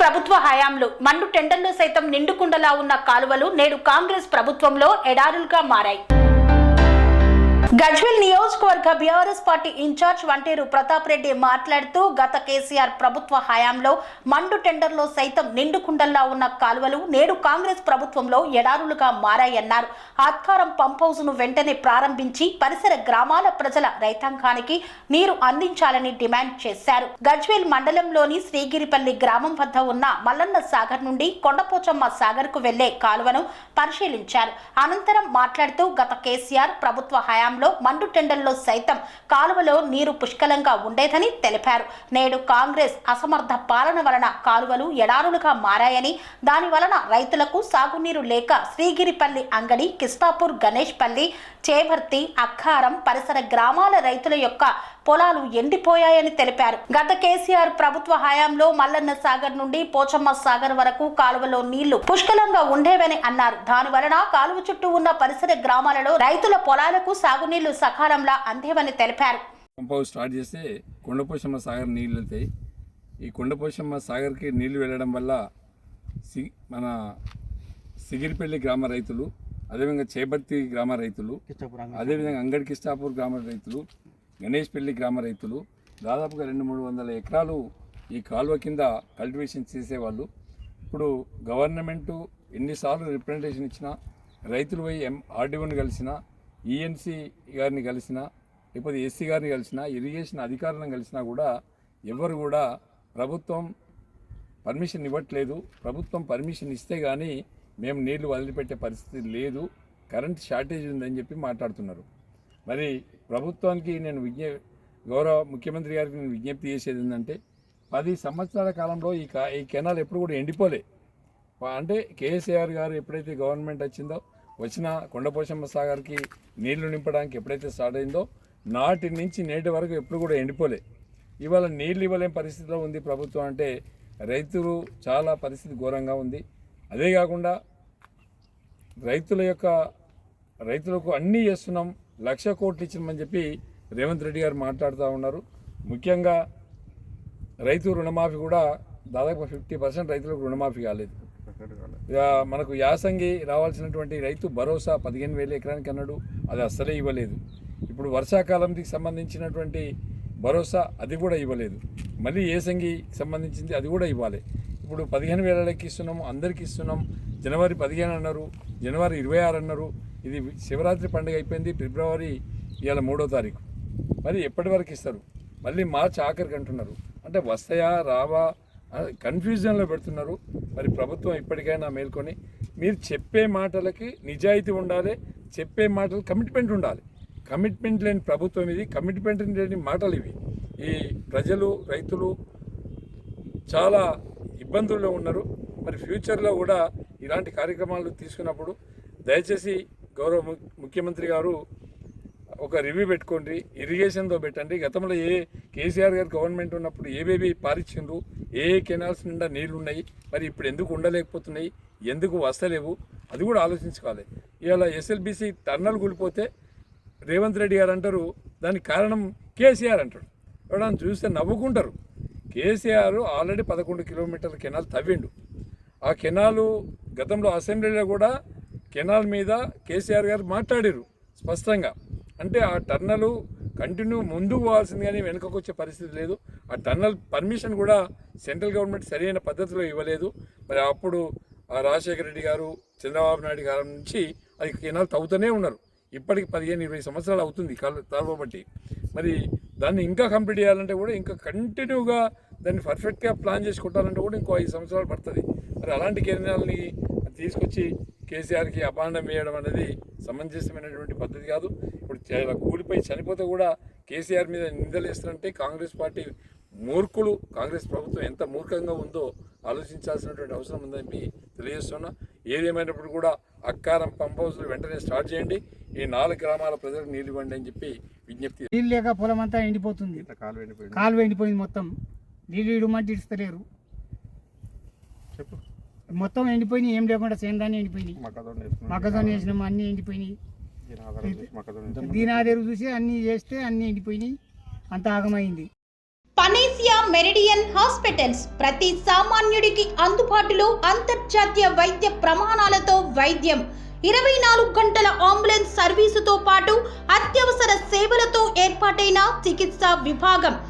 ప్రభుత్వ హయాంలో మండు టెండర్లు సైతం నిండుకుండలా ఉన్న కాలువలు నేడు కాంగ్రెస్ ప్రభుత్వంలో ఎడారులుగా మారాయి. గజ్వెల్ నియోజకవర్గ BRS party in charge Vanteru Pratap Reddy మాట్లాడుతూ గత కేసీఆర్ ప్రభుత్వ హయాంలో మండు టెండర్లో సైతం నిండుకుండల్లా ఉన్న కాలువలు నేడు కాంగ్రెస్ ప్రభుత్వంలో ఎడారులుగా మారాయన్నారు. ఆత్కారం పంప్ హౌస్ను వెంటనే ప్రారంభించి పరిసర గ్రామాల ప్రజల రైతాంగానికి నీరు అందించాలని డిమాండ్ చేశారు. గజ్వేల్ మండలంలోని శ్రీగిరిపల్లి గ్రామం వద్ద ఉన్న మల్లన్న సాగర్ నుండి కొండపోచమ్మ సాగర్కు వెళ్ళే కాలువను పరిశీలించారు. అనంతరం మాట్లాడుతూ గత కేసీఆర్ ప్రభుత్వ హయాంలో మండు టెండర్లో సైతం కాలువలో నీరు పుష్కలంగా ఉండేదని తెలిపారు. నేడు కాంగ్రెస్ అసమర్థ పాలన వలన కాలువలు ఎడారులుగా మారాయని దాని వలన రైతులకు సాగునీరు లేక శ్రీగిరిపల్లి అంగడి కిస్తాపూర్ గణేష్పల్లి చేవర్తి అక్కారం పరిసర గ్రామాల రైతుల యొక్క పొలాలు ఎండిపోయాయని తెలిపారు. గత కేసీఆర్ ప్రభుత్వ హయాంలో మల్లన్న సాగర్ నుండి పోచమ్మ సాగర్ వరకు కాలువలో నీళ్ళు పుష్కలంగా ఉండేవని అన్నారు. దాని వలన కాలువ చుట్టూ ఉన్న పరిసర గ్రామాలలో రైతుల పొలాలకు సాగునీళ్ళు సకాలంలో అందేవని తెలిపారు. స్టార్ట్ చేస్తే కొండపోషమ్మ సాగర్ నీళ్ళు వెళ్తాయి. ఈ కొండపోషమ్మ సాగర్కి నీళ్ళు వెళ్ళడం వల్ల సి మన సిగిరిపల్లి గ్రామ రైతులు అదేవిధంగా చేపర్తి గ్రామ రైతులు అదేవిధంగా అంగడి కిష్టాపూర్ గ్రామ రైతులు గణేష్పల్లి గ్రామ రైతులు దాదాపుగా రెండు మూడు వందల ఎకరాలు ఈ కాలువ కింద కల్టివేషన్ చేసేవాళ్ళు. ఇప్పుడు గవర్నమెంటు ఎన్నిసార్లు రిప్రజెంటేషన్ ఇచ్చినా రైతులు పోయి ఎం ఆర్డీఓని కలిసినా ఈఎన్సీ గారిని కలిసినా లేకపోతే ఎస్సీ గారిని కలిసినా ఇరిగేషన్ అధికారులను కలిసినా కూడా ఎవరు కూడా ప్రభుత్వం పర్మిషన్ ఇవ్వట్లేదు. ప్రభుత్వం పర్మిషన్ ఇస్తే కానీ మేము నీళ్ళు వదిలిపెట్టే పరిస్థితి లేదు. కరెంట్ షార్టేజ్ ఉందని చెప్పి మాట్లాడుతున్నారు. మరి ప్రభుత్వానికి నేను విజ్ఞ గౌరవ ముఖ్యమంత్రి గారికి నేను విజ్ఞప్తి చేసేది ఏంటంటే పది సంవత్సరాల కాలంలో ఈ కా ఈ కెనాల్ ఎప్పుడు కూడా ఎండిపోలే. అంటే కేసీఆర్ గారు ఎప్పుడైతే గవర్నమెంట్ వచ్చిందో వచ్చిన కొండపోషమ్మ సాగర్కి నీళ్ళు నింపడానికి ఎప్పుడైతే స్టార్ట్ అయిందో నాటి నుంచి నేటి వరకు ఎప్పుడు కూడా ఎండిపోలే. ఇవాళ నీళ్ళు ఇవ్వలేని పరిస్థితిలో ఉంది ప్రభుత్వం అంటే రైతులు చాలా పరిస్థితి ఘోరంగా ఉంది. అదే కాకుండా రైతుల యొక్క రైతులకు అన్నీ చేస్తున్నాం లక్ష కోట్లు ఇచ్చినామని చెప్పి రేవంత్ రెడ్డి గారు మాట్లాడుతూ ఉన్నారు. ముఖ్యంగా రైతు రుణమాఫీ కూడా దాదాపు ఫిఫ్టీ పర్సెంట్ రైతులకు రుణమాఫీ కాలేదు. మనకు యాసంగి రావాల్సినటువంటి రైతు భరోసా పదిహేను వేల ఎకరానికి అన్నాడు. అది అస్సలే ఇవ్వలేదు. ఇప్పుడు వర్షాకాలంకి సంబంధించినటువంటి భరోసా అది కూడా ఇవ్వలేదు. మళ్ళీ ఏసంగి సంబంధించింది అది కూడా ఇవ్వాలి. ఇప్పుడు పదిహేను వేలకి ఇస్తున్నాము అందరికీ ఇస్తున్నాం. జనవరి పదిహేను అన్నారు జనవరి ఇరవై ఆరు అన్నారు. ఇది శివరాత్రి పండుగ అయిపోయింది ఫిబ్రవరి ఇవాళ మూడో తారీఖు. మరి ఎప్పటి వరకు ఇస్తారు? మళ్ళీ మార్చి ఆఖరికి అంటున్నారు. అంటే వస్తాయా రావా? కన్ఫ్యూజన్లో పెడుతున్నారు. మరి ప్రభుత్వం ఇప్పటికైనా మేల్కొని మీరు చెప్పే మాటలకి నిజాయితీ ఉండాలి చెప్పే మాటలు కమిట్మెంట్ ఉండాలి. కమిట్మెంట్ లేని ప్రభుత్వం ఇది కమిట్మెంట్ లేని మాటలు ఇవి. ఈ ప్రజలు రైతులు చాలా ఇబ్బందుల్లో ఉన్నారు. మరి ఫ్యూచర్లో కూడా ఇలాంటి కార్యక్రమాలు తీసుకున్నప్పుడు దయచేసి గౌరవ ముఖ్యమంత్రి గారు ఒక రివ్యూ పెట్టుకోండి ఇరిగేషన్తో పెట్టండి. గతంలో ఏ కేసీఆర్ గారు గవర్నమెంట్ ఉన్నప్పుడు ఏవేవి పారిచ్చిండ్రు ఏ కెనాల్స్ నిండా నీళ్ళు ఉన్నాయి మరి ఇప్పుడు ఎందుకు ఉండలేకపోతున్నాయి ఎందుకు వస్తలేవు అది కూడా ఆలోచించుకోవాలి. ఇవాళ ఎస్ఎల్బిసి టర్నల్ కూలిపోతే రేవంత్ రెడ్డి గారు అంటారు దానికి కారణం కేసీఆర్ అంటాడు. ఎవడని చూస్తే నవ్వుకుంటారు. కేసీఆర్ ఆల్రెడీ పదకొండు కిలోమీటర్ల కెనాల్ తవ్విండు. ఆ కెనాలు గతంలో అసెంబ్లీలో కూడా కెనాల్ మీద కేసీఆర్ గారు మాట్లాడారు స్పష్టంగా. అంటే ఆ టర్నలు కంటిన్యూ ముందుకు పోవాల్సింది కానీ వెనుకకు వచ్చే పరిస్థితి లేదు. ఆ టర్నల్ పర్మిషన్ కూడా సెంట్రల్ గవర్నమెంట్ సరైన పద్ధతిలో ఇవ్వలేదు. మరి అప్పుడు ఆ రాజశేఖర రెడ్డి గారు చంద్రబాబు నాయుడు గారి నుంచి అది కెనాల్ తవ్వుతూనే ఉన్నారు. ఇప్పటికి పదిహేను ఇరవై సంవత్సరాలు అవుతుంది కళ్ళు తవ్వబట్టి మరి దాన్ని ఇంకా కంప్లీట్ చేయాలంటే కూడా ఇంకా కంటిన్యూగా దాన్ని పర్ఫెక్ట్గా ప్లాన్ చేసి కొట్టాలంటే కూడా ఇంకో ఐదు సంవత్సరాలు పడుతుంది. మరి అలాంటి కెనాల్ని తీసుకొచ్చి కేసీఆర్కి అపాండం వేయడం అనేది సమంజసమైనటువంటి పద్ధతి కాదు. ఇప్పుడు చాలా కూలిపోయి చనిపోతే కూడా కేసీఆర్ మీద నిందలు వేస్తారంటే కాంగ్రెస్ పార్టీ మూర్ఖులు. కాంగ్రెస్ ప్రభుత్వం ఎంత మూర్ఖంగా ఉందో ఆలోచించాల్సినటువంటి అవసరం ఉందని తెలియజేస్తున్నా. ఏదేమైనప్పుడు కూడా అక్కారం పంప్ హౌస్లు వెంటనే స్టార్ట్ చేయండి. ఈ నాలుగు గ్రామాల ప్రజలకు నీళ్ళు ఇవ్వండి అని చెప్పి విజ్ఞప్తి నీళ్ళు లేక పొలం అంతా ఎండిపోతుంది కాలువ ఎండిపోయింది మొత్తం. నీళ్ళు ఇడమంటే ఇస్తలేరు చెప్పు. మొత్తం ఎండిపోయినాయి ఏం లేకుండా సేందాన్ని ఎండిపోయినాయి. మొక్కజొన్న వేసినాము అన్నీ ఎండిపోయినాయి. దీని ఆధారం చూసి అన్నీ చేస్తే అన్నీ ఎండిపోయినాయి. అంత ఆగమైంది. పని పనేసియా మెరిడియన్ హాస్పిటల్స్ ప్రతి సామాన్యుడికి అందుబాటులో అంతర్జాతీయ వైద్య ప్రమాణాలతో వైద్యం. ఇరవై నాలుగు గంటల అంబులెన్స్ సర్వీసుతో పాటు అత్యవసర సేవలతో ఏర్పాటైన చికిత్సా విభాగం.